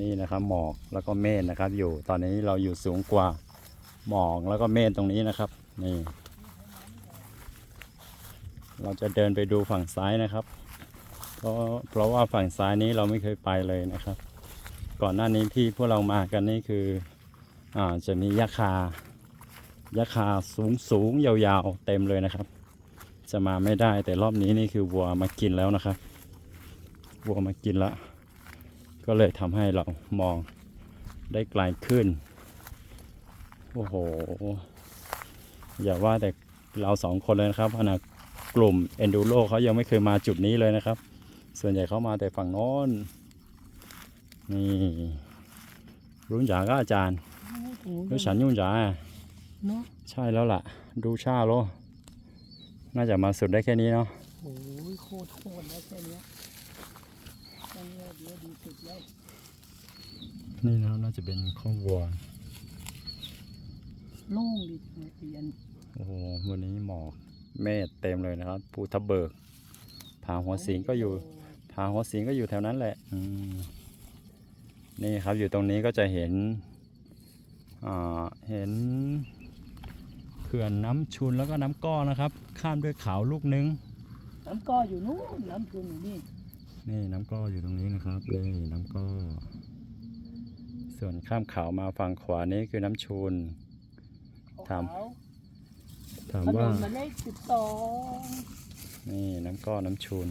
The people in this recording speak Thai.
นี่นะครับหมอกแล้วก็เมฆนะครับ อยู่ตอนนี้เราอยู่สูงกว่าหมอกแล้วก็เมฆตรงนี้นะครับ นี่ เราจะเดินไปดูฝั่งซ้ายนะครับ เพราะเพราะว่าฝั่งซ้ายนี้เราไม่เคยไปเลยนะครับ ก่อนหน้านี้ที่พวกเรามากันนี่คืออ่าจะมียะคายะคาสูงสูงยาวๆ เต็มเลยนะครับ จะมาไม่ได้แต่รอบนี้นี่คือวัวมากินแล้วนะครับวัวมากินแล้ว ก็เลยทำให้เรามองได้ไกลขึ้น โอ้โห อย่าว่าแต่เราสองคนเลยนะครับขนาดกลุ่ม Enduro เขายังไม่เคยมาจุดนี้เลยนะครับ ส่วนใหญ่เขามาแต่ฝั่งโน้น นี่รุ่นจ๋าก็อาจารย์โอ้โหแล้วฉันยุ่งจ๋าใช่แล้วล่ะ ดูชาโลน่าจะมาสุดได้แค่นี้เนาะโอ้ยโคตรโคตรแล้แค่นี้ยแค่เนี้ยเดี๋ยว ดีสุดแล้วนี่นะน่าจะเป็นข้อวัวโล่งดีจังเปลี่ยนโอ้โหวันนี้หมอกเมฆเต็มเลยนะครับภูทับเบิกผาหัวสิงก็อยู่ผาหัวสิงก็อยู่แถวนั้นแหละอืมนี่ครับอยู่ตรงนี้ก็จะเห็นอ่าเห็นเขื่อนน้ำชุนแล้วก็น้ำก้อนะครับ ข้ามด้วยเขาลูกนึง น้ำก้ออยู่นู้นน้ำพุนอยู่นี่ นี่น้ำก้ออยู่ตรงนี้นะครับนี่น้ำก้อ ส่วนข้ามเขามาฝั่งขวานี้คือน้ำชุนถามขาวถามถนว่านหมายเลขสิบสองนี่น้ำก้อน้ำชุนถ